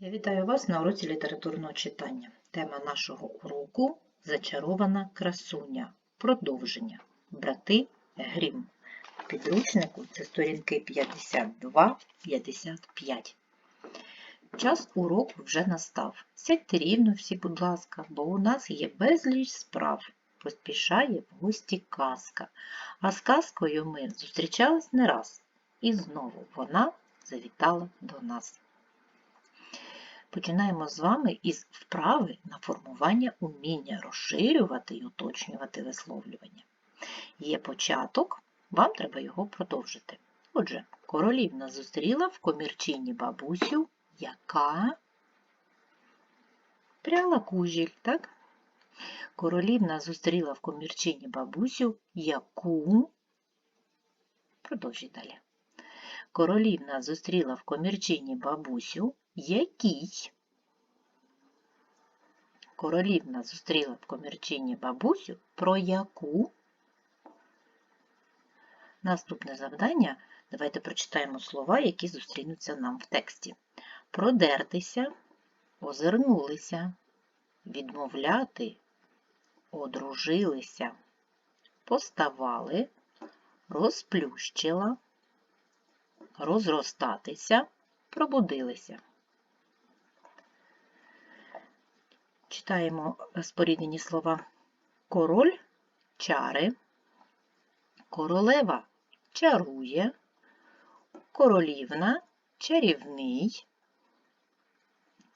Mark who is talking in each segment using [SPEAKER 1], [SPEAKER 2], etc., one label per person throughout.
[SPEAKER 1] Я вітаю вас на уроці літературного читання. Тема нашого уроку Зачарована красуня. Продовження. Брати Грім. В підручнику це сторінки 52-55. Час уроку вже настав. Сядьте рівно всі, будь ласка, бо у нас є безліч справ. Поспішає в гості казка. А з казкою ми зустрічались не раз. І знову вона завітала до нас. Починаємо з вами із вправи на формування уміння розширювати і уточнювати висловлювання. Є початок, вам треба його продовжити. Отже, королівна зустріла в комірчині бабусю, яка пряла кужіль, так? Королівна зустріла в комірчині бабусю, яку. Продовжуй далі. Королівна зустріла в комірчині бабусю, якій. Королівна зустріла в комірчині бабусю, про яку. Наступне завдання. Давайте прочитаємо слова, які зустрінуться нам в тексті. Продертися, озирнулися, відмовляти, одружилися, поставали, розплющила, розростатися, пробудилися. Читаємо споріднені слова. Король чари, королева чарує, королівна чарівний,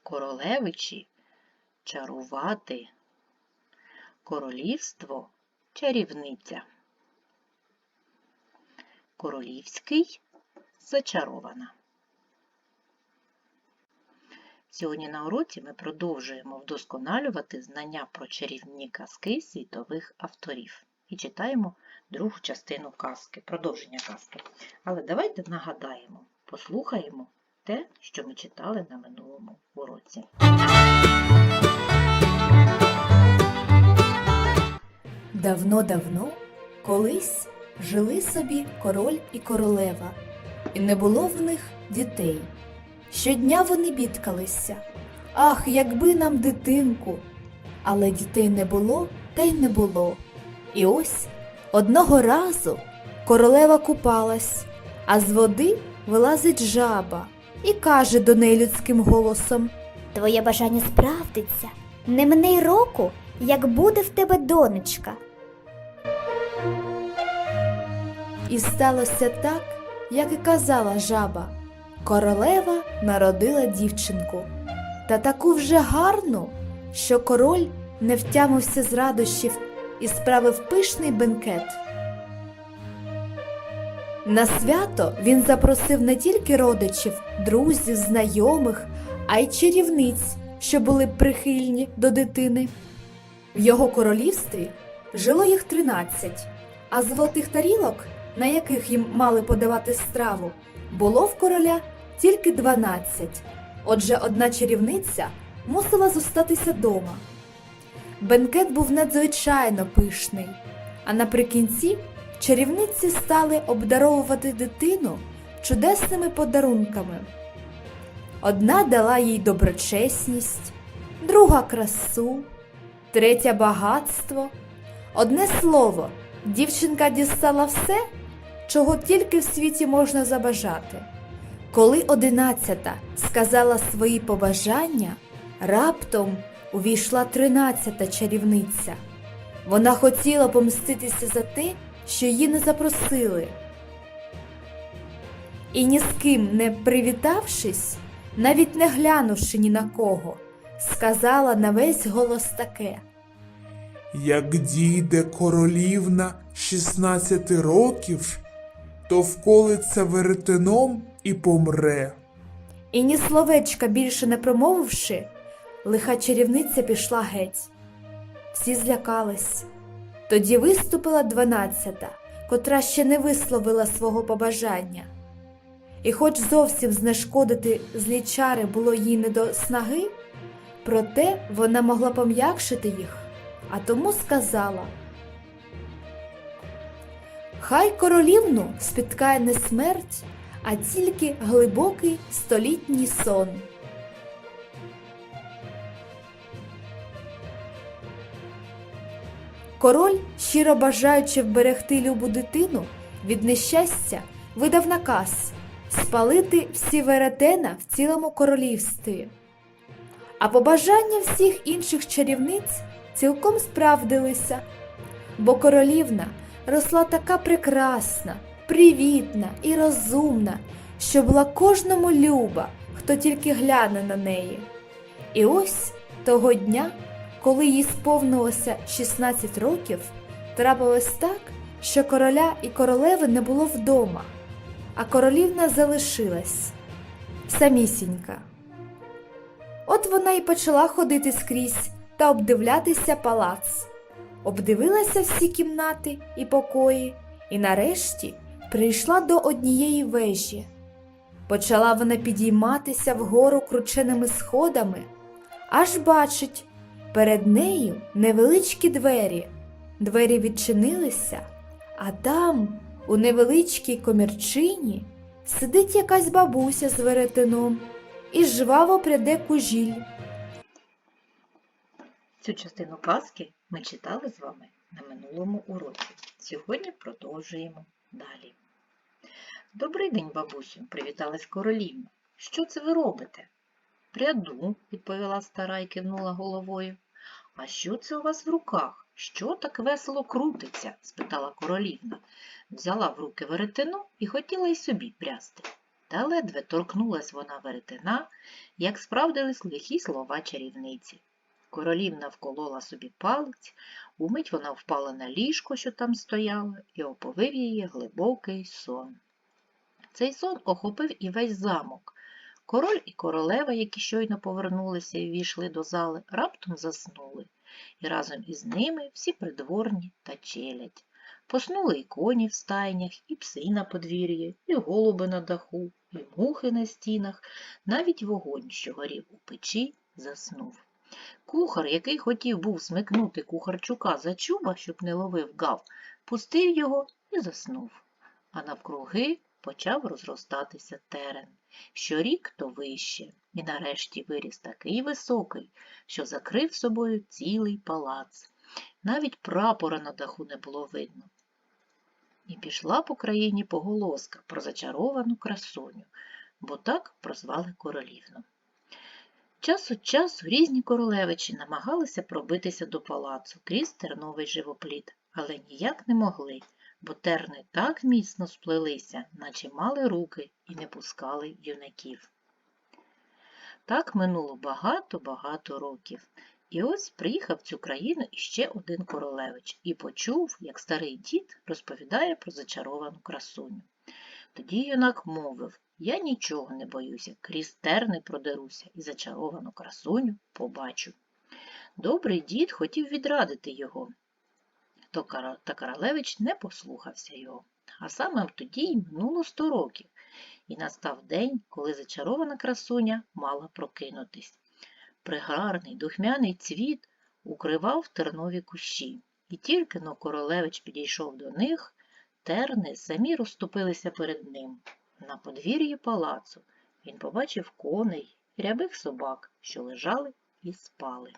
[SPEAKER 1] королевичі чарувати, королівство чарівниця, королівський зачарована. Сьогодні на уроці ми продовжуємо вдосконалювати знання про чарівні казки світових авторів і читаємо другу частину казки, продовження казки. Але давайте нагадаємо, послухаємо те, що ми читали на минулому уроці.
[SPEAKER 2] Давно-давно, колись жили собі король і королева, і не було в них дітей. Щодня вони бідкалися. Ах, якби нам дитинку. Але дітей не було, та й не було. І ось одного разу королева купалась, а з води вилазить жаба і каже до неї людським голосом.
[SPEAKER 3] Твоє бажання справдиться. Не мине й року, як буде в тебе донечка.
[SPEAKER 2] І сталося так, як і казала жаба. Королева народила дівчинку, та таку вже гарну, що король не втямився з радощів і справив пишний бенкет. На свято він запросив не тільки родичів, друзів, знайомих, а й чарівниць, що були прихильні до дитини. В його королівстві жило їх тринадцять, а золотих тарілок, на яких їм мали подавати страву, було в короля тільки дванадцять. Отже, одна чарівниця мусила зостатися дома. Бенкет був надзвичайно пишний, а наприкінці чарівниці стали обдаровувати дитину чудесними подарунками. Одна дала їй доброчесність, друга красу, третя багатство. Одне слово, дівчинка дістала все, чого тільки в світі можна забажати. Коли одинадцята сказала свої побажання, раптом увійшла тринадцята чарівниця. Вона хотіла помститися за те, що її не запросили. І ні з ким не привітавшись, навіть не глянувши ні на кого, сказала на весь голос таке.
[SPEAKER 4] Як дійде королівна 16 років, то вколиться веретеном і помре.
[SPEAKER 2] І ні словечка більше не промовивши, лиха чарівниця пішла геть. Всі злякались. Тоді виступила дванадцята, котра ще не висловила свого побажання. І хоч зовсім знешкодити злі чари було їй не до снаги, проте вона могла пом'якшити їх, а тому сказала Хай королівну спіткає не смерть, а тільки глибокий столітній сон. Король, щиро бажаючи вберегти любу дитину від нещастя, видав наказ спалити всі веретена в цілому королівстві. А побажання всіх інших чарівниць цілком справдилися, бо королівна росла така прекрасна привітна і розумна, що була кожному люба, хто тільки гляне на неї. І ось того дня, коли їй сповнилося 16 років, трапилось так, що короля і королеви не було вдома, а королівна залишилась самісінька. От вона й почала ходити скрізь та обдивлятися палац. Обдивилася всі кімнати і покої, і нарешті прийшла до однієї вежі. Почала вона підійматися вгору крученими сходами, аж бачить, перед нею невеличкі двері. Двері відчинилися, а там, у невеличкій комірчині, сидить якась бабуся з веретеном і жваво пряде кужіль.
[SPEAKER 1] Цю частину казки ми читали з вами на минулому уроці. Сьогодні продовжуємо далі. Добрий день, бабусю, привіталась королівна. Що це ви робите? Пряду, відповіла стара і кивнула головою. А що це у вас в руках? Що так весело крутиться? спитала королівна. Взяла в руки веретено і хотіла й собі прясти. Та ледве торкнулась вона веретена, як справдились лихі слова чарівниці. Королівна вколола собі палець, умить вона впала на ліжко, що там стояло, і оповив її глибокий сон. Цей сон охопив і весь замок. Король і королева, які щойно повернулися і ввійшли до зали, раптом заснули, і разом із ними всі придворні та челядь. Поснули і коні в стайнях, і пси на подвір'ї, і голуби на даху, і мухи на стінах, навіть вогонь, що горів у печі, заснув. Кухар, який хотів був смикнути кухарчука за чуба, щоб не ловив гав, пустив його і заснув. А навкруги почав розростатися терен. Щорік то вище, і нарешті виріс такий високий, що закрив собою цілий палац. Навіть прапора на даху не було видно. І пішла по країні поголоска про зачаровану красуню, бо так прозвали королівну. Час від часу різні королевичі намагалися пробитися до палацу крізь терновий живопліт, але ніяк не могли, бо терни так міцно сплелися, наче мали руки і не пускали юнаків. Так минуло багато-багато років. І ось приїхав в цю країну іще один королевич і почув, як старий дід розповідає про зачаровану красуню. Тоді юнак мовив Я нічого не боюся, крізь терни продеруся і зачаровану красуню побачу. Добрий дід хотів відрадити його, та королевич не послухався його. А саме тоді й минуло сто років, і настав день, коли зачарована красуня мала прокинутись. Пригарний духмяний цвіт укривав тернові кущі, і тільки но королевич підійшов до них, терни самі розступилися перед ним. На подвір'ї палацу він побачив коней, рябих собак, що лежали і спали.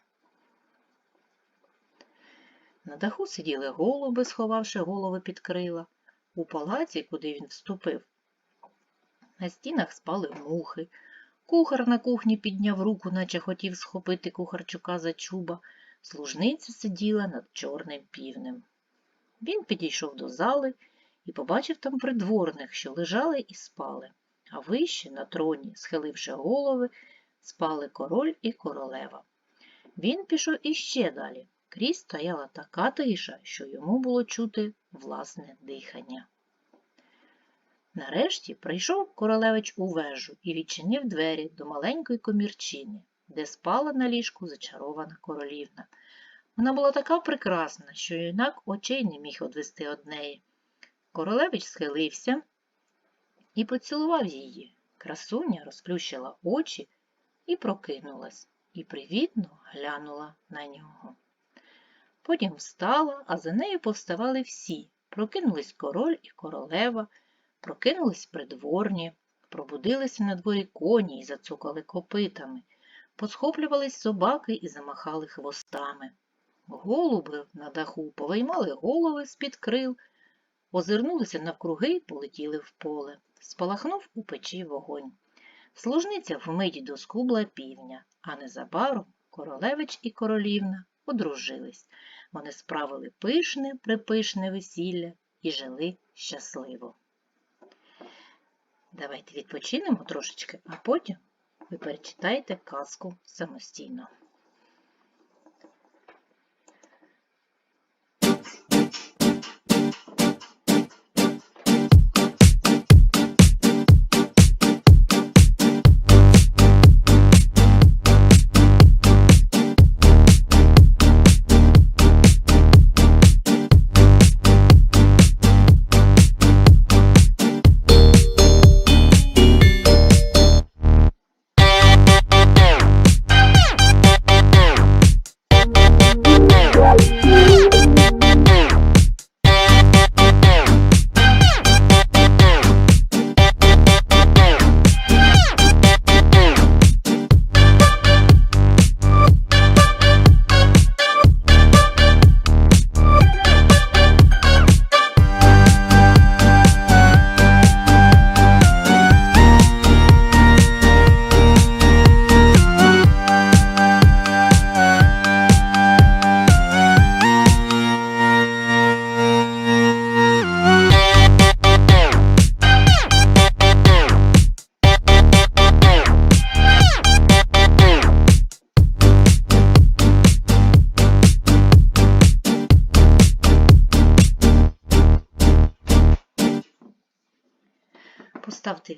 [SPEAKER 1] На даху сиділи голуби, сховавши голови під крила. У палаці, куди він вступив, на стінах спали мухи. Кухар на кухні підняв руку, наче хотів схопити кухарчука за чуба. Служниця сиділа над чорним півнем. Він підійшов до зали і побачив там придворних, що лежали і спали, а вище на троні, схиливши голови, спали король і королева. Він пішов іще далі. Крізь стояла така тиша, що йому було чути власне дихання. Нарешті прийшов королевич у вежу і відчинив двері до маленької комірчини, де спала на ліжку зачарована королівна. Вона була така прекрасна, що юнак очей не міг одвести од неї. Королевич схилився і поцілував її. Красуня розплющила очі і прокинулась, і привітно глянула на нього. Потім встала, а за нею повставали всі. Прокинулись король і королева, прокинулись придворні, пробудилися на дворі коні і зацукали копитами, посхоплювались собаки і замахали хвостами. Голуби на даху повиймали голови з-під крил, озирнулися навкруги й полетіли в поле. Спалахнув у печі вогонь. Служниця вмить доскубла півня, а незабаром королевич і королівна одружились. Вони справили пишне, припишне весілля і жили щасливо. Давайте відпочинемо трошечки, а потім ви перечитаєте казку самостійно.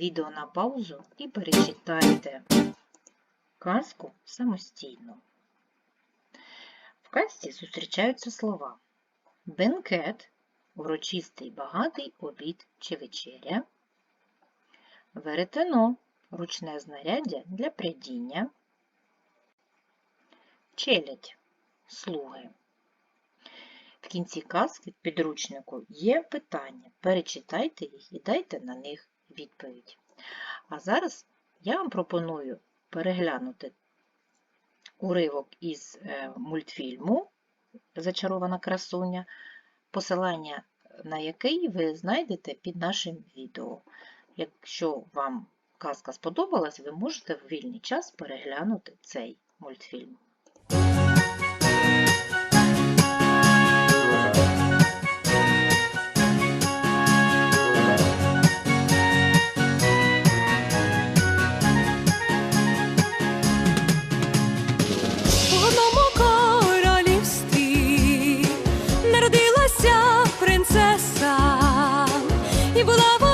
[SPEAKER 1] Відео на паузу і перечитайте казку самостійно. В казці зустрічаються слова бенкет, урочистий багатий обід чи вечеря, веретено, ручне знаряддя для прядіння, челядь, слуги. В кінці казки в підручнику є питання. Перечитайте їх і дайте на них відповідь. А зараз я вам пропоную переглянути уривок із е, мультфільму Зачарована красуня, посилання на який ви знайдете під нашим відео. Якщо вам казка сподобалась, ви можете в вільний час переглянути цей мультфільм.
[SPEAKER 5] І була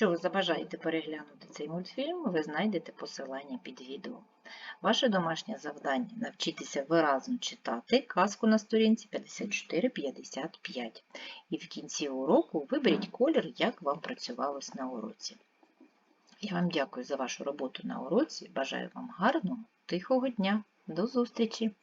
[SPEAKER 1] Якщо ви забажаєте переглянути цей мультфільм, ви знайдете посилання під відео. Ваше домашнє завдання навчитися виразно читати казку на сторінці 54-55. І в кінці уроку виберіть колір, як вам працювалось на уроці. Я вам дякую за вашу роботу на уроці. Бажаю вам гарного, тихого дня. До зустрічі!